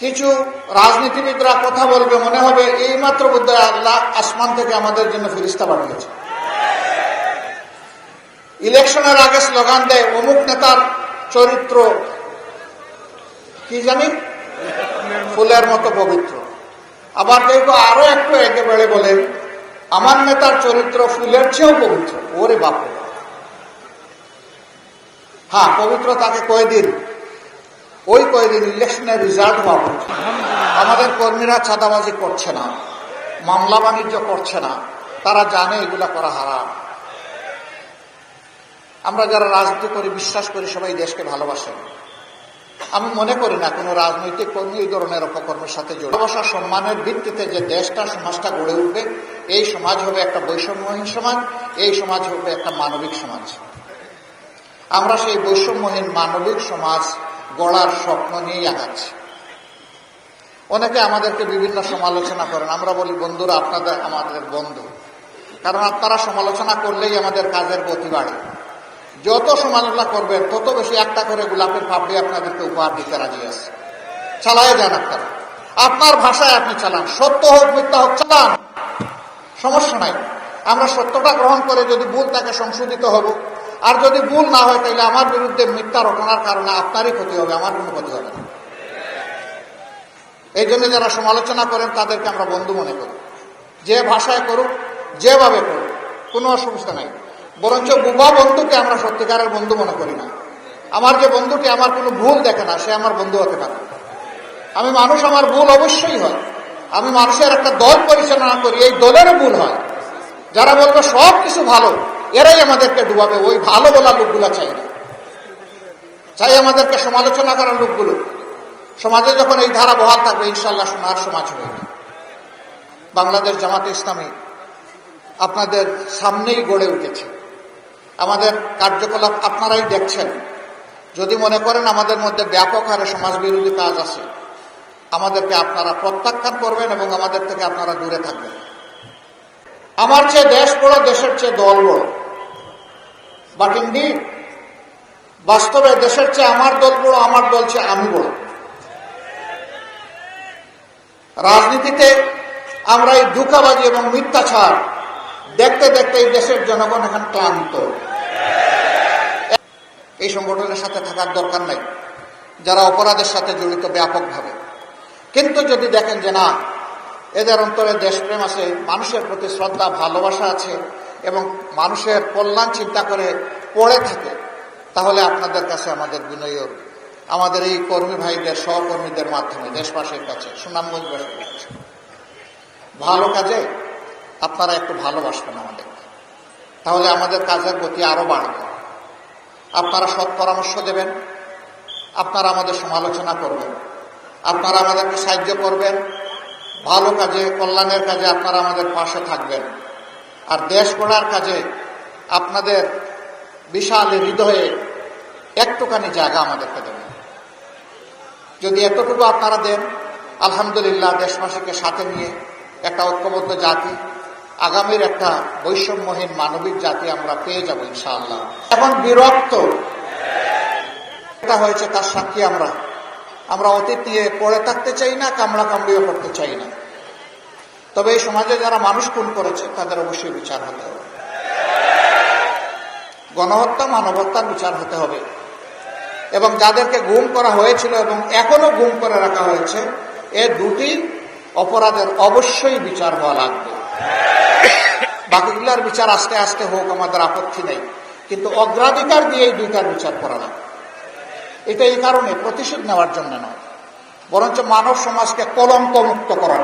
কিছু রাজনীতিবিদরা কথা বলবে, মনে হবে এই মাত্র বুদ্ধ আল্লাহ আসমান থেকে আমাদের জন্য ফিরিস্তা পাঠিয়েছে ইলেকশনের আগে স্লোগান দেয়, অমুক নেতার চরিত্র কি জানি? ফুলের মতো পবিত্র। আবার কেউ আরও একটু একেবারে বলে আমার নেতার চরিত্র ফুলের চেয়েও পবিত্র। ওরে বাপ হ্যাঁ পবিত্র তাকে কয়েদিন? ওই কয়েদিন ইলেকশনের রেজাল্ট হওয়া। আমাদের কর্মীরা চাঁদাবাজি করছে না, মামলা বাণিজ্য করছে না, তারা জানে এগুলা করা হারাম। আমরা যারা রাজনীতি করি, বিশ্বাস করি, সবাই দেশকে ভালোবাসেন আমি মনে করি না কোনো রাজনৈতিক কর্মী এই ধরনের অপকর্মের সাথে জড়িত। সম্মানের ভিত্তিতে যে দেশটা, সমাজটা গড়ে উঠবে, এই সমাজ হবে একটা বৈষম্যহীন সমাজ, এই সমাজ হবে একটা মানবিক সমাজ। আমরা সেই বৈষম্যহীন মানবিক সমাজ গড়ার স্বপ্ন নিয়েই আগাচ্ছি। অনেকে আমাদেরকে বিভিন্ন সমালোচনা করেন। আমরা বলি, বন্ধুরা, আপনাদের, আমাদের বন্ধু। কারণ আপনারা সমালোচনা করলেই আমাদের কাজের গতি বাড়ে। যত সমালোচনা করবেন, তত বেশি একটা করে গোলাপের পাপড়ি আপনাদেরকে উপহার দিতে রাজি আছে। চালায় যান আপনারা। আপনার ভাষায় আপনি চালান। সত্য হোক, মিথ্যা হোক, চালান। সমস্যা নাই। আমরা সত্যটা গ্রহণ করে যদি ভুল তাকে সংশোধিত হব আর যদি ভুল না হয় তাহলে আমার বিরুদ্ধে মিথ্যা রটনার কারণে আপনারই ক্ষতি হবে, আমার কোনো ক্ষতি হবে না। এই জন্য যারা সমালোচনা করেন, তাদেরকে আমরা বন্ধু মনে করি। যে ভাষায় করুক, যেভাবে করুক, কোনো অসুবিধা নাই। বরঞ্চ বুবা বন্ধুকে আমরা সত্যিকারের বন্ধু মনে করি না। আমার যে বন্ধুটি আমার কোনো ভুল দেখে না, সে আমার বন্ধু হতে পারে। আমি মানুষ, আমার ভুল অবশ্যই হয়। আমি মানুষের একটা দল পরিচালনা করি, এই দলেরও ভুল হয়। যারা বলবে সব কিছু ভালো এরাই আমাদেরকে ডুবাবে, ওই ভালো বলা লোকগুলো চাই না। চাই আমাদেরকে সমালোচনা করার লোকগুলো। সমাজে যখন এই ধারা বহাল থাকবে ইনশাল্লাহ সোনার সমাজ হবে বাংলাদেশ জামাতে ইসলামী আপনাদের সামনেই গড়ে উঠেছে। আমাদের কার্যকলাপ আপনারাই দেখছেন। যদি মনে করেন আমাদের মধ্যে ব্যাপক হারে সমাজ বিরোধী কাজ আছে, আমাদেরকে আপনারা প্রত্যাখ্যান করবেন এবং আমাদের থেকে আপনারা দূরে থাকবেন। আমার চেয়ে দেশ বড়, দেশের চেয়ে দল বড়। বাট ইন্ডিড বাস্তবে দেশের চেয়ে আমার দল বড়, আমার দল চেয়ে আমি বড়। রাজনীতিতে আমরা এই ধোকাবাজি এবং মিথ্যাচার দেখতে দেখতে এই দেশের জনগণ এখন ক্লান্ত। এই সংগঠনের সাথে থাকার দরকার নাই, যারা অপরাধের সাথে জড়িত ব্যাপকভাবে। কিন্তু যদি দেখেন যে না এদের অন্তরে দেশপ্রেম আছে, মানুষের প্রতি শ্রদ্ধা, ভালোবাসা আছে এবং মানুষের কল্যাণ চিন্তা করে পড়ে থাকে। তাহলে আপনাদের কাছে আমাদের বিনয়র আমাদের এই কর্মী ভাইদের, সহকর্মীদের মাধ্যমে দেশবাসীর কাছে সুনামগঞ্জবাসীর কাছে ভালো কাজে আপনারা একটু ভালোবাসবেন আমাদের। তাহলে আমাদের কাজের গতি আরও বাড়বে। আপনারা সৎ পরামর্শ দেবেন, আপনারা আমাদের সমালোচনা করবেন, আপনারা আমাদেরকে সাহায্য করবেন ভালো কাজে, কল্যাণের কাজে আপনারা আমাদের পাশে থাকবেন। আর দেশ গড়ার কাজে আপনাদের বিশাল হৃদয়ে একটুখানি জায়গা আমাদেরকে দেবেন। যদি এতটুকু আপনারা দেন, আলহামদুলিল্লাহ দেশবাসীকে সাথে নিয়ে একটা ঐক্যবদ্ধ জাতি, আগামীর একটা বৈষম্যহীন মানবিক জাতি আমরা পেয়ে যাব ইনশাআল্লাহ। এখন বিরক্ত এটা হয়েছে তার সাক্ষী আমরা। আমরা অতীত নিয়ে পড়ে থাকতে চাই না, কামড়া কামড়িও করতে চাই না। তবে এই সমাজে যারা মানুষ খুন করেছে, তাদের অবশ্যই বিচার হতে হবে। গণহত্যা মানবতার বিচার হতে হবে। এবং যাদেরকে গুম করা হয়েছিল এবং এখনও গুম করে রাখা হয়েছে, এ দুটি অপরাধের অবশ্যই বিচার হওয়া লাগবে। বাকিগুলার বিচার আস্তে আস্তে হোক, আমাদের আপত্তি নেই। কিন্তু অগ্রাধিকার দিয়ে এই দুইটার বিচার করা লাগবে। এটা এই কারণে প্রতিশোধ নেওয়ার জন্য নয় বরঞ্চ মানব সমাজকে কলঙ্ক মুক্ত করার